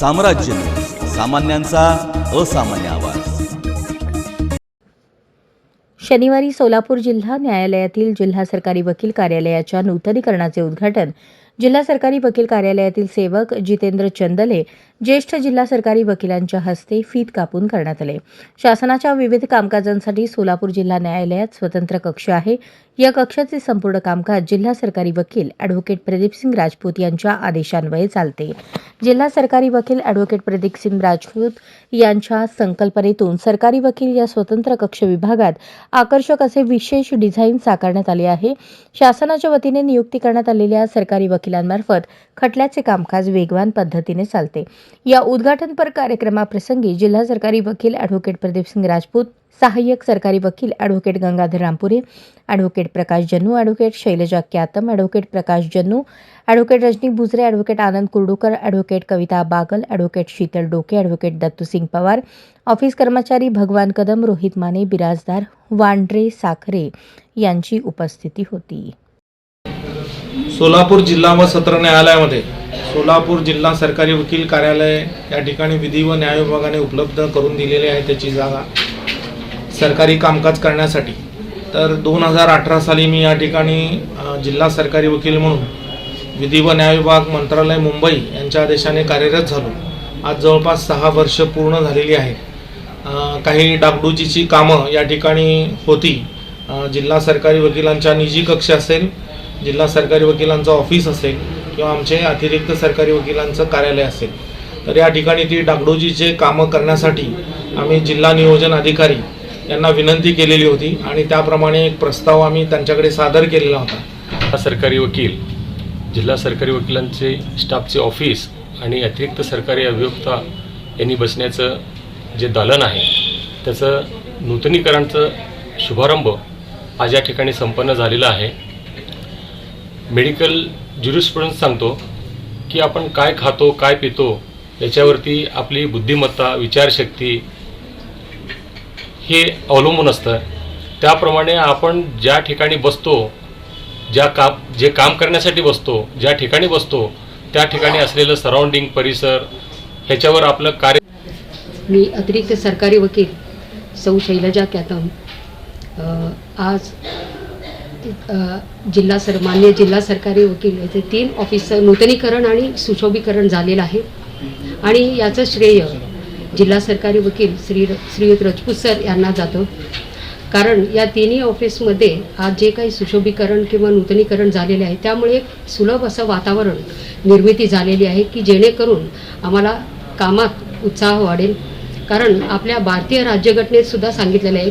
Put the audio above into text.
साम्राज्य. सामान्यांचा असामान्य आवाज. शनिवारी सोलापूर जिल्हा न्यायालयातील जिल्हा सरकारी वकील कार्यालयाच्या नूतनीकरणाचे उद्घाटन जिल्हा सरकारी वकील कार्यालयातील सेवक जितेंद्र चंदले ज्येष्ठ जिल्हा सरकारी वकिलांच्या हस्ते फीत कापून करण्यात आले. शासनाच्या विविध कामकाजांसाठी सोलापूर जिल्हा न्यायालयात स्वतंत्र कक्ष आहे. या कक्षाचे संपूर्ण कामकाज जिल्हा सरकारी वकील अॅडव्होकेट प्रदीपसिंग राजपूत यांच्या आदेशान्वये चालते. जिल्हा सरकारी वकील अॅडव्होकेट प्रदीपसिंग राजपूत यांच्या संकल्पनेतून सरकारी वकील या स्वतंत्र कक्ष विभागात आकर्षक असे विशेष डिझाईन साकारण्यात आले आहे. शासनाच्या वतीने नियुक्ती करण्यात आलेल्या सरकारी वकील वकिलांमार्फत खटल्याचे कामकाज वेगवान पद्धतीने चालते. या उद्घाटनपर कार्यक्रमाप्रसंगी जिल्हा सरकारी वकील ॲडव्होकेट प्रदीपसिंग राजपूत सहाय्यक सरकारी वकील advocate Gangadhar Rampure advocate Prakash Jannu advocate Shailaja Kyatam advocate Prakash Jannu advocate Rajani Bujare advocate Anand Kurdukar advocate Kavita Bagal advocate Sheetal Doke advocate Dattusingh Pawar office कर्मचारी भगवान कदम रोहित माने बिराजदार वांड्रे साखरे यांची उपस्थिती होती. सोलापूर जिल्हा व सत्र न्यायालयामध्ये सोलापूर जिल्हा सरकारी वकील कार्यालय या ठिकाणी विधी व न्याय विभागाने उपलब्ध करून दिलेली आहे त्याची जागा सरकारी कामकाज करण्यासाठी. तर दोन हजार अठरा साली मी या ठिकाणी जिल्हा सरकारी वकील म्हणून विधी व न्याय विभाग मंत्रालय मुंबई यांच्या आदेशाने कार्यरत झालो. आज जवळपास सहा वर्ष पूर्ण झालेली आहे काही डागडुजीची कामं या ठिकाणी होती. जिल्हा सरकारी वकिलांच्या निजी कक्ष असेल जिल्हा सरकारी वकिलांचं ऑफिस असेल किंवा आमचे अतिरिक्त सरकारी वकिलांचं कार्यालय असेल तर या ठिकाणी ती डागडोजीचे कामं करण्यासाठी आम्ही जिल्हा नियोजन अधिकारी यांना विनंती केलेली होती आणि त्याप्रमाणे एक प्रस्ताव आम्ही त्यांच्याकडे सादर केलेला होता. सरकारी वकील जिल्हा सरकारी वकिलांचे स्टाफचे ऑफिस आणि अतिरिक्त सरकारी अभियोक्ता यांनी बसण्याचं जे दालन आहे त्याचं नूतनीकरणाचं शुभारंभ आज या ठिकाणी संपन्न झालेला आहे. मेडिकल ज्युरिस्प्रुडन्स सांगतो की आपण काय खातो काय पितो याच्यावरती आपली बुद्धिमत्ता विचारशक्ती हे अवलंबून असतं. त्याप्रमाणे आपण ज्या ठिकाणी बसतो ज्या काम जे काम करण्यासाठी बसतो ज्या ठिकाणी बसतो त्या ठिकाणी असलेलं सराउंडिंग परिसर ह्याच्यावर आपलं कार्य मी अतिरिक्त सरकारी वकील सौ शैलजा कॅतम आज जिल्हा सर मान्य जिल्हा सरकारी वकील येथे तीन ऑफिसचं नूतनीकरण आणि सुशोभीकरण झालेलं आहे. आणि याचं श्रेय जिल्हा सरकारी वकील श्री श्रीयुत रजपूत सर यांना जातं. कारण या तिन्ही ऑफिसमध्ये आज जे काही सुशोभीकरण किंवा नूतनीकरण झालेले आहे त्यामुळे एक सुलभ असं वातावरण निर्मिती झालेली आहे की जेणेकरून आम्हाला कामात उत्साह वाढेल. कारण आपल्या भारतीय राज्यघटनेत सुद्धा सांगितलेलं आहे